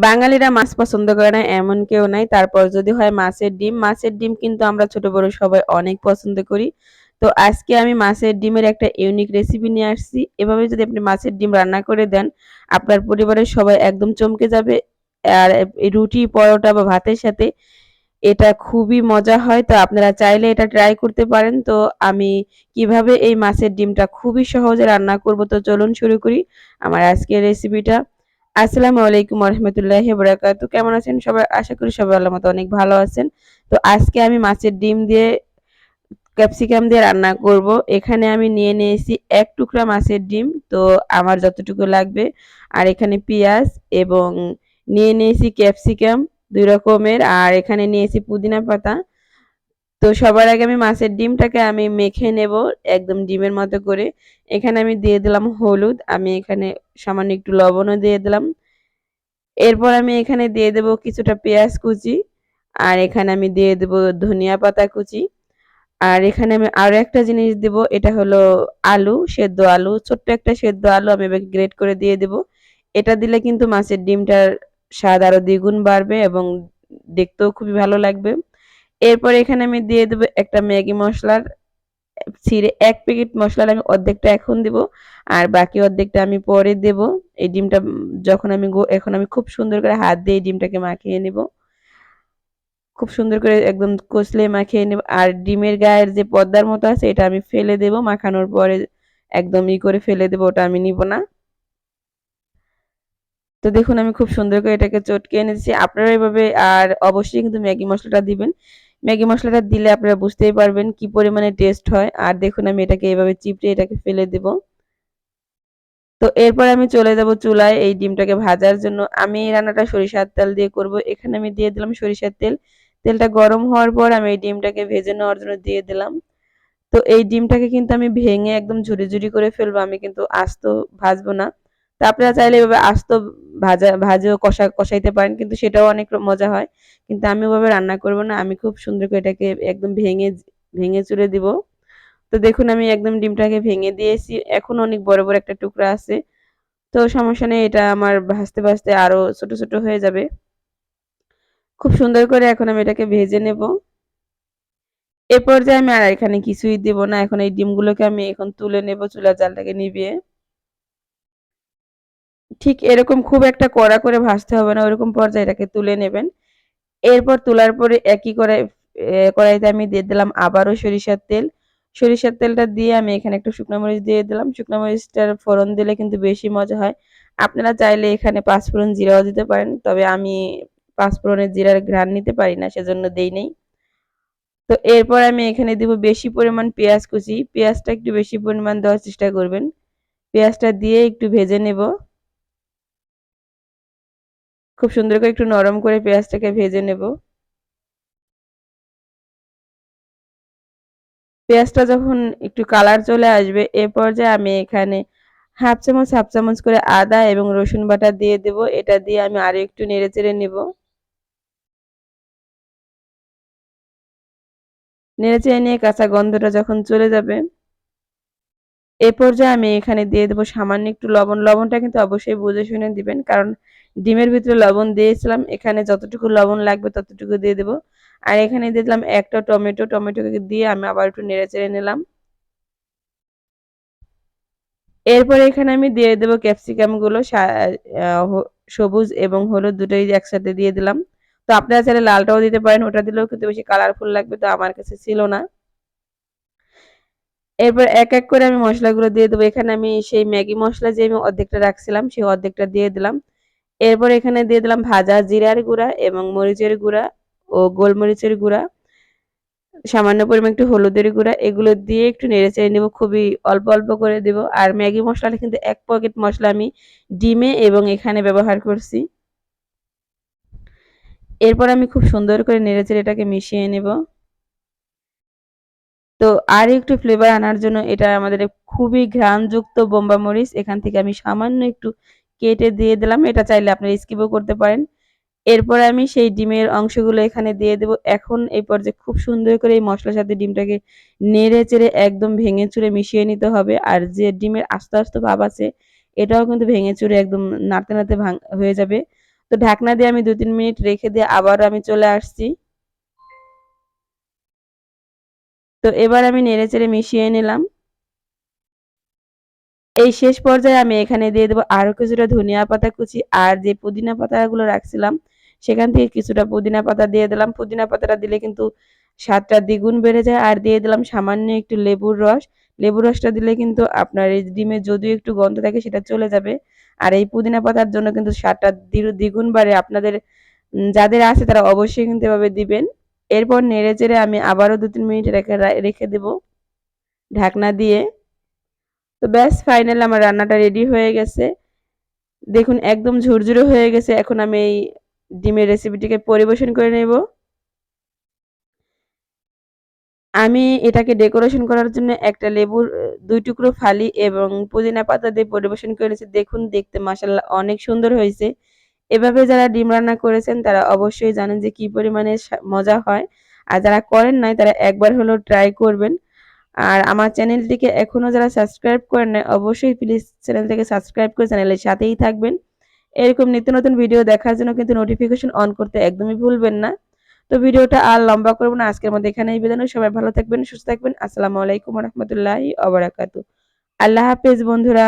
বাঙালিরা মাছ পছন্দ করে না, এমন কেউ নাই। তারপর যদি হয় মাছের ডিম। মাছের ডিম কিন্তু আমরা ছোট বড় সবাই অনেক পছন্দ করি। তো আজকে আমি মাছের ডিমের একটা ইউনিক রেসিপি নিয়ে আসছি। এভাবে যদি আপনি মাছের ডিম রান্না করে দেন, আপনার পরিবারের সবাই একদম চমকে যাবে। আর রুটি, পরোটা বা ভাতের সাথে এটা খুবই মজা হয়। তো আপনারা চাইলে এটা ট্রাই করতে পারেন। তো আমি কীভাবে এই মাছের ডিমটা খুবই সহজে রান্না করব? তো চলুন শুরু করি আমার আজকের রেসিপিটা আসসালামু আলাইকুম রহমতুল্লাহ বরাকাতু কেমন আছেন সবাই? আশা করি সবাই আল্লাহ মতো অনেক ভালো আছেন। তো আজকে আমি মাছের ডিম দিয়ে, ক্যাপসিকাম দিয়ে রান্না করব। এখানে আমি নিয়ে নিয়েছি এক টুকরা মাছের ডিম। তো আমার যতটুকু লাগবে, আর এখানে পেঁয়াজ এবং নিয়ে নিয়েছি ক্যাপসিকাম দুই রকমের, আর এখানে নিয়েছি পুদিনা পাতা। তো সবার আগে আমি মাছের ডিমটাকে আমি মেখে নেব একদম ডিমের মতো করে। এখানে আমি দিয়ে দিলাম হলুদ, আমি এখানে সামান্য একটু লবণও দিয়ে দিলাম। এরপর আমি এখানে দিয়ে দেব কিছুটা পেঁয়াজ কুচি, আর এখানে আমি দিয়ে দেব ধনিয়া পাতা কুচি। আর এখানে আমি আরও একটা জিনিস দেব, এটা হলো আলু, সেদ্ধ আলু, ছোট্ট একটা সেদ্ধ আলু আমি এবার গ্রেট করে দিয়ে দেব। এটা দিলে কিন্তু মাছের ডিমটার স্বাদ আরও দ্বিগুণ বাড়বে এবং দেখতেও খুবই ভালো লাগবে। এরপর এখানে আমি দিয়ে দেবো একটা ম্যাগি মশলার ছিঁড়ে, এক প্যাকেট মশলার আমি অর্ধেকটা এখন দেব আর বাকি অর্ধেকটা আমি পরে দেব। এই ডিমটা যখন আমি এখন আমি খুব সুন্দর করে হাত দিয়ে ডিমটাকে মাখিয়ে নেব। খুব সুন্দর করে একদম কষলে মাখিয়ে নেব। আর ডিমের গায়ের যে পর্দার মতো আছে, এটা আমি ফেলে দেব। মাখানোর পরে একদম ই করে ফেলে দেব, ওটা আমি নিব না। তো দেখুন, আমি খুব সুন্দর করে এটাকে চটকে এনেছি। আপনারা এভাবে, আর অবশ্যই কিন্তু ম্যাগি মশলাটা দিবেন। ম্যাগি মশলাটা দিলে আপনারা বুঝতেই পারবেন কি পরিমাণে টেস্ট হয়। আর দেখুন আমি এটাকে এভাবে চিপড়ে এটাকে ফেলে দেব। তো এরপর আমি চলে যাব চুলায় এই ডিমটাকে ভাজার জন্য। আমি এই রান্নাটা সরিষার তেল দিয়ে করব। এখানে আমি দিয়ে দিলাম সরিষার তেল। তেলটা গরম হওয়ার পর আমি এই ডিমটাকে ভেজে নেওয়ার জন্য দিয়ে দিলাম। তো এই ডিমটাকে কিন্তু আমি ভেঙে একদম ঝুড়ি ঝুড়ি করে ফেলব। আমি কিন্তু আস্ত ভাজবো না। তা আপনারা চাইলে এভাবে আস্ত ভাজা, ভাজেও কষা, কষাইতে পারেন, কিন্তু সেটাও অনেক মজা হয়। কিন্তু আমি ওভাবে রান্না করব না, আমি খুব সুন্দর করে এটাকে একদম ভেঙে ভেঙে চুড়ে দিব। তো দেখুন, আমি একদম ডিমটাকে ভেঙে দিয়েছি। এখন অনেক বড় বড় একটা টুকরা আছে। তো সমস্যা নেই, এটা আমার ভাজতে ভাজতে আরও ছোট ছোট হয়ে যাবে। খুব সুন্দর করে এখন আমি এটাকে ভেজে নেব। এ পর্যায়ে আমি আর এখানে কিছুই দেব না। এখন এই ডিমগুলোকে আমি এখন তুলে নেব চুলা জালটাকে নিভিয়ে। ঠিক এরকম খুব একটা কড়া করে ভাজতে হবে না, ওরকম পর্যায়ে এটাকে তুলে নেবেন। এরপর তোলার পরে একই কড়াই কড়াইতে আমি দিয়ে দিলাম আবারও সরিষার তেল। সরিষার তেলটা দিয়ে আমি এখানে একটু শুকনো মরিচ দিয়ে দিলাম। শুকনো মরিচটার ফোড়ন দিলে কিন্তু বেশি মজা হয়। আপনারা চাইলে এখানে পাঁচফোড়ন জিরাও দিতে পারেন, তবে আমি পাঁচফোড়নের জিরার ঘ্রাণ নিতে পারি না, সেজন্য দেই নেই। তো এরপর আমি এখানে দিব বেশি পরিমাণ পেঁয়াজ কুচি। পেঁয়াজটা একটু বেশি পরিমাণ দেওয়ার চেষ্টা করবেন। পেঁয়াজটা দিয়ে একটু ভেজে নেব। খুব সুন্দর করে একটু নরম করে পেঁয়াজটাকে ভেজে নেব। পেঁয়াজটা যখন একটু কালার চলে আসবে, এ পর্যায়ে আমি এখানে হাফ চামচ হাফ চামচ করে আদা এবং রসুন বাটা দিয়ে দেব। এটা দিয়ে আমি আরও একটু নেড়ে চেড়ে নেব। নেড়ে চেড়ে নিয়ে কাঁচা গন্ধটা যখন চলে যাবে, এ পর্যায়ে আমি এখানে দিয়ে দেবো সামান্য একটু লবণ। লবণটা কিন্তু অবশ্যই বুঝে শুনে দিবেন, কারণ ডিমের ভিতরে লবণ দিয়েছিলাম। এখানে যতটুকু লবণ লাগবে ততটুকু দিয়ে দেবো। আর এখানে দিয়ে দিলাম একটা টমেটো, টমেটোকে দিয়ে আমি আবার একটু নেড়ে চেড়ে নিলাম। এরপরে এখানে আমি দিয়ে দেবো ক্যাপসিকামগুলো সবুজ এবং হলুদ দুটোই একসাথে দিয়ে দিলাম। তো আপনারা চাইলে লালটাও দিতে পারেন, ওটা দিলেও কিন্তু বেশি কালারফুল লাগবে তো আমার কাছে ছিল না। এরপর এক এক করে আমি মশলাগুলো দিয়ে দেবো। এখানে আমি সেই ম্যাগি মশলা যে আমি অর্ধেকটা রাখছিলাম, সেই অর্ধেকটা দিয়ে দিলাম। এরপর এখানে দিয়ে দিলাম ভাজা জিরার গুঁড়া এবং মরিচের গুঁড়া ও গোলমরিচের গুঁড়া। সামান্য পরিমাণ একটু হলুদের গুঁড়া, এগুলো দিয়ে একটু নেড়ে চেড়ে নেব, খুবই অল্প অল্প করে দেব। আর ম্যাগি মশলাটা কিন্তু এক প্যাকেট মশলা আমি ডিমে এবং এখানে ব্যবহার করছি। এরপর আমি খুব সুন্দর করে নেড়ে চেড়ে এটাকে মিশিয়ে নেব। তো আর একটু ফ্লেভার আনার জন্য এটা আমাদের খুবই ঘ্রাণযুক্ত বোম্বা মরিচ এখান থেকে আমি সামান্য একটু কেটে দিয়ে দিলাম। এটা চাইলে আপনারা স্কিপও করতে পারেন। এরপর আমি সেই ডিমের অংশগুলো এখানে দিয়ে দেব। এখন এই পর্যায়ে খুব সুন্দর করে এই মশলার সাথে ডিমটাকে নেড়ে চেড়ে একদম ভেঙে চুড়ে মিশিয়ে নিতে হবে। আর যে ডিমের আস্তে আস্তে ভাব আছে, এটাও কিন্তু ভেঙে চুড়ে একদম নাড়তে নাড়তে হয়ে যাবে। তো ঢাকনা দিয়ে আমি দু তিন মিনিট রেখে দিয়ে আবার আমি চলে আসছি। তো এবার আমি নেড়ে চেড়ে মিশিয়ে নিলাম। এই শেষ পর্যায়ে আমি এখানে দিয়ে দেবো আরও কিছুটা ধনিয়া পাতা কুচি আর যে পুদিনা পাতাগুলো রাখছিলাম, সেখান থেকে কিছুটা পুদিনা পাতা দিয়ে দিলাম। পুদিনা পাতাটা দিলে কিন্তু স্বাদটা দ্বিগুণ বেড়ে যায়। আর দিয়ে দিলাম সামান্য একটু লেবুর রস। লেবুর রসটা দিলে কিন্তু আপনার এই ডিমে যদিও একটু গন্ধ থাকে, সেটা চলে যাবে। আর এই পুদিনা পাতার জন্য কিন্তু স্বাদটা দ্বিগুণ বাড়ে। আপনাদের যাদের আছে তারা অবশ্যই কিন্তু এভাবে দিবেন। এরপর নেড়ে চেড়ে আমি আবারও দু তিন মিনিট রেখে রেখে দেব ঢাকনা দিয়ে। তো ব্যাস ফাইনাল আমার রান্নাটা রেডি হয়ে গেছে। দেখুন, একদম ঝুরঝুরে হয়ে গেছে। এখন আমি এই ডিমের রেসিপিটিকে পরিবেশন করে নেব। আমি এটাকে ডেকোরেশন করার জন্য একটা লেবুর, দুই টুকরো ফালি এবং পুদিনা পাতা দিয়ে পরিবেশন করেছি দেখুন, দেখতে মাসাল্লাহ অনেক সুন্দর হয়েছে। এভাবে যারা ডিম রান্না করেছেন, তারা অবশ্যই জানেন যে কি পরিমাণে মজা হয়। আর যারা করেন নাই, তারা একবার হলেও ট্রাই করবেন। আর আমার চ্যানেলটিকে এখনও যারা সাবস্ক্রাইব করেন না অবশ্যই প্লিজ চ্যানেলটিকে সাবস্ক্রাইব করে চ্যানেলের সাথেই থাকবেন। এরকম নিত্য নতুন ভিডিও দেখার জন্য কিন্তু নোটিফিকেশন অন করতে একদমই ভুলবেন না। তো ভিডিওটা আর লম্বা করব না, আজকের মধ্যে এখানেই বেদানো সবাই ভালো থাকবেন, সুস্থ থাকবেন। আসসালামু আলাইকুম রহমতুল্লাহ আবরাকাতু আল্লাহ হাফেজ বন্ধুরা।